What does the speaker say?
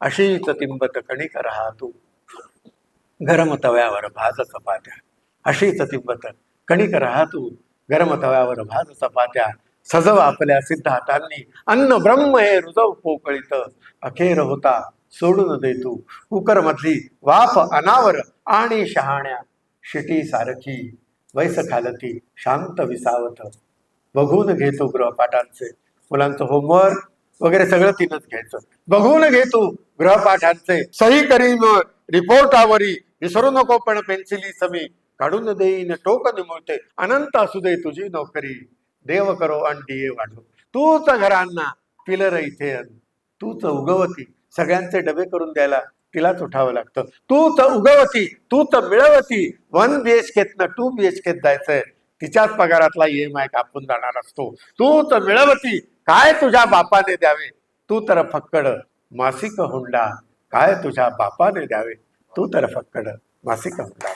अशीच तिंबत कणिक राहा तू गरम तव्यावर भाज चपात्या अशीच तिंबत कणिक राहा तू गरम तव्यावर भाज चपात्या सजव आपल्या सिद्ध हातांनी अन्न ब्रह्म हे रुजव पोकळीत। अखेर होता सोडून दे तू कुकर मधली वाफ अनावर आणि शहाण्या। शिटी सारखी वैस खालती शांत विसावत। बघून घेतो गृहपाठांचे। मुलांचं होमवर्क वगैरे सगळं तिनंच घ्यायचं. बघून घे तू गृहपाठांचे. सही करीन रिपोर्टावरी. विसरू नको पण पेन्सिली समी. काढून देईन टोक निमुळते अनंत असू दे तुझी नोकरी. देव करो आणि डीए तूच घरांना पिलर इथे तूच उगवती. सगळ्यांचे डबे करून द्यायला तिलाच उठावं लागतं. तूच उगवती. तूच मिळवती. वन बी एच केतनं टू बी एच केत जायचंय. तिच्याच पगारातला ई एम आय कापून जाणार असतो. तू तर मिळवती. काय तुझ्या बापाने द्यावे? तू तर फक्कड. मासिक हुंडा. काय तुझ्या बापाने द्यावे? तू तर फक्कड. मासिक हुंडा.